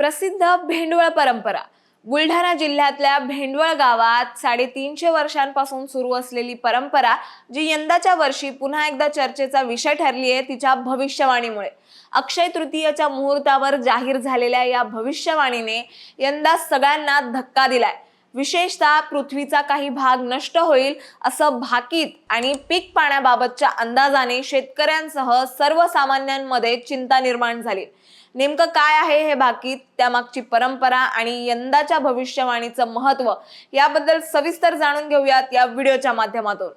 प्रसिद्ध भेंडवळ परंपरा. बुलढाणा जिल्ह्यातल्या भेंडवळ गावात साडेतीनशे वर्षांपासून सुरू असलेली परंपरा जी यंदाच्या वर्षी पुन्हा एकदा चर्चेचा विषय ठरली आहे तिच्या भविष्यवाणीमुळे. अक्षय तृतीयेच्या मुहूर्तावर जाहीर झालेल्या या भविष्यवाणीने यंदा सगळ्यांना धक्का दिलाय. विशेषतः पृथ्वीचा काही भाग नष्ट होईल असं भाकीत आणि पीक पाण्याबाबतच्या अंदाजाने शेतकऱ्यांसह सर्वसामान्यांमध्ये चिंता निर्माण झाली. नेमकं काय आहे हे भाकीत त्यामागची परंपरा आणि यंदाच्या भविष्यवाणीचं महत्त्व याबद्दल सविस्तर जाणून घेऊयात या व्हिडिओच्या माध्यमातून.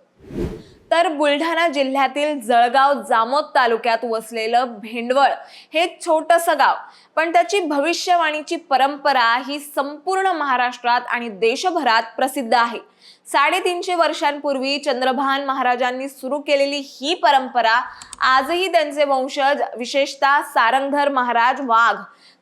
तर बुलढाणा जिल्ह्यातील जळगाव जामोद तालुक्यात वसलेलं भेंडवळ हे छोटंसं गाव. पण त्याची भविष्यवाणीची परंपरा ही संपूर्ण महाराष्ट्रात आणि देशभरात प्रसिद्ध आहे. साडेतीनशे वर्षांपूर्वी चंद्रभान महाराजांनी सुरू केलेली ही परंपरा आजही त्यांचे वंशज विशेषतः सारंगधर महाराज वाघ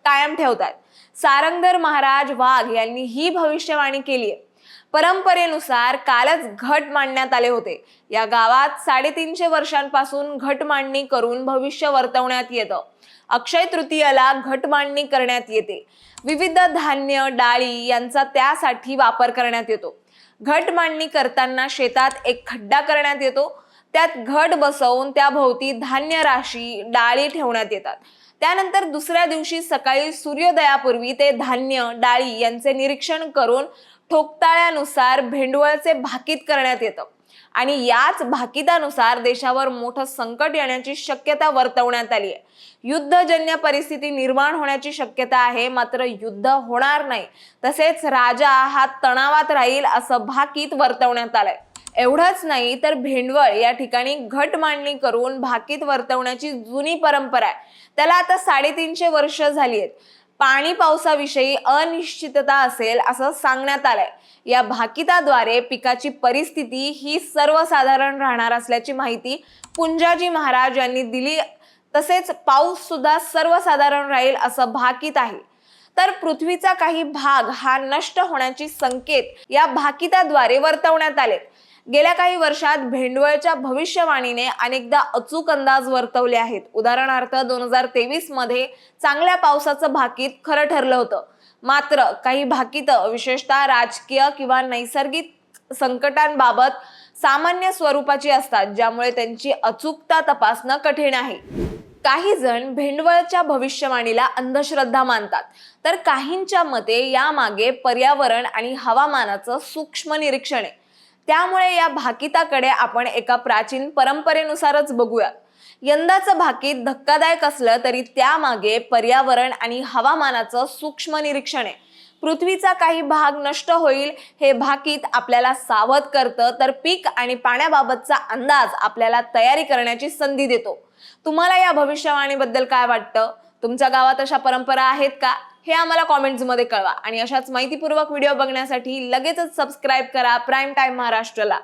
कायम ठेवतात सारंगधर महाराज वाघ यांनी ही भविष्यवाणी केली आहे परंपरेनुसार कालच घट मांडण्यात आले होते. या गावात साडेतीनशे वर्षांपासून घट मांडणी करून भविष्य वर्तवण्यात येतं. अक्षय तृतीयाला घट मांडणी करण्यात येते. विविध धान्य डाळी यांचा त्यासाठी वापर करण्यात येतो. घट मांडणी करताना शेतात एक खड्डा करण्यात येतो. त्यात घट बसवून त्याभोवती धान्य राशी डाळी ठेवण्यात येतात. त्यानंतर दुसऱ्या दिवशी सकाळी सूर्योदयापूर्वी ते धान्य डाळी यांचे निरीक्षण करून ठोकताळ्यानुसार भेंडवळचे भाकीत करण्यात येतं. आणि याच भाकितानुसार देशावर मोठं संकट येण्याची शक्यता वर्तवण्यात आली आहे. युद्धजन्य परिस्थिती निर्माण होण्याची शक्यता आहे मात्र युद्ध होणार नाही. तसेच राजा हा तणावात राहील असं भाकीत वर्तवण्यात आलंय. एवढंच नाही तर भेंडवळ या ठिकाणी घट मांडणी करून भाकीत वर्तवण्याची जुनी परंपरा आहे. त्याला आता साडेतीनशे वर्ष झाली आहेत. पाणी पावसाविषयी अनिश्चितता असेल असं सांगण्यात आलंय. या भाकिताद्वारे पिकाची परिस्थिती ही सर्वसाधारण राहणार असल्याची माहिती पुंजाजी महाराज यांनी दिली. तसेच पाऊस सुद्धा सर्वसाधारण राहील असं भाकीत आहे. तर पृथ्वीचा काही भाग हा नष्ट होण्याची संकेत या भाकिताद्वारे वर्तवण्यात आले गेल्या काही वर्षात भेंडवळच्या भविष्यवाणीने अनेकदा अचूक अंदाज वर्तवले आहेत. उदाहरणार्थ दोन हजार तेवीसमध्ये चांगल्या पावसाचं भाकीत खरं ठरलं होतं. मात्र काही भाकीत विशेषतः राजकीय किंवा नैसर्गिक संकटांबाबत सामान्य स्वरूपाची असतात ज्यामुळे त्यांची अचूकता तपासणं कठीण आहे. काही जण भेंडवळच्या भविष्यवाणीला अंधश्रद्धा मानतात. तर काहींच्या मते यामागे पर्यावरण आणि हवामानाचं सूक्ष्म निरीक्षण आहे. त्यामुळे या भाकिताकडे आपण एका प्राचीन परंपरेनुसारच बघूया. यंदाचं भाकीत धक्कादायक असलं तरी त्यामागे पर्यावरण आणि हवामानाचं सूक्ष्म निरीक्षण आहे. पृथ्वीचा काही भाग नष्ट होईल हे भाकीत आपल्याला सावध करतं तर पीक आणि पाण्याबाबतचा अंदाज आपल्याला तयारी करण्याची संधी देतो. तुम्हाला या भविष्यवाणीबद्दल काय वाटतं? तुमच्या गावात अशा परंपरा आहेत का? हे आम्हाला कॉमेंट्समध्ये कळवा. आणि अशाच माहितीपूर्वक व्हिडिओ बघण्यासाठी लगेचच सबस्क्राईब करा. Prime time महाराष्ट्रला.